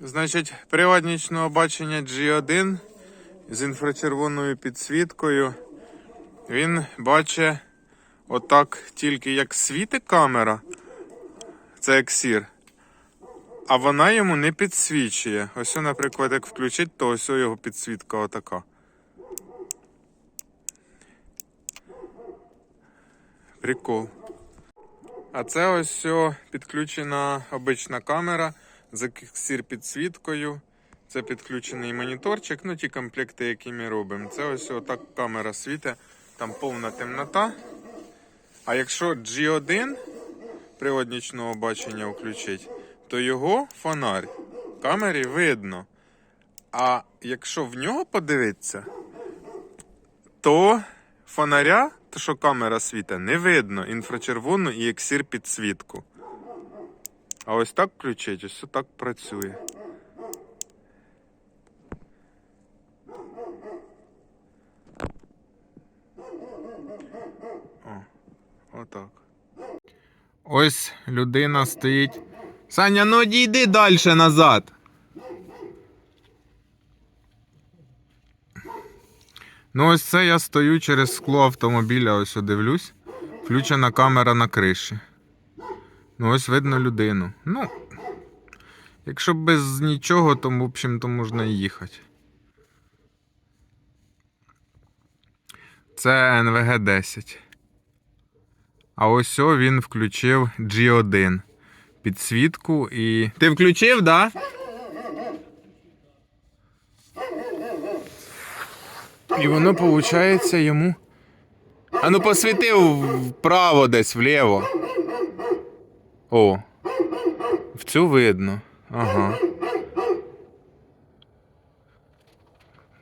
Значить, привод нічного бачення G1 з інфрачервоною підсвіткою. Він бачить отак тільки як світить камера. Це ексір. А вона йому не підсвічує. Ось, наприклад, як включить, то ось його підсвітка отака. Прикол. А це ось підключена обична камера з ексір підсвіткою. Це підключений моніторчик, ну ті комплекти, які ми робимо. Це ось отак камера світить, там повна темнота. А якщо G1 привод нічного бачення включить, то його фонарь в камері видно. А якщо в нього подивитися, то фонаря, то що камера світить, не видно інфрачервону і ексір підсвітку. А ось так включить, ось так працює. О, отак. Ось людина стоїть. Саня, ну дійди далі назад. Ну, ось це я стою через скло автомобіля, ось дивлюсь. Включена камера на криші. Ну, ось видно людину. Ну, якщо без нічого, то, в общем, то можна і їхати. Це NVG 10. А ось о він включив G1 підсвітку і. Ти включив, да? І воно, виходить, йому. А ну посвітив вправо десь, вліво. О. В цю видно. Ага.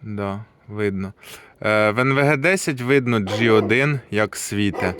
Да, видно. Е, в НВГ-10 видно G1 як світе.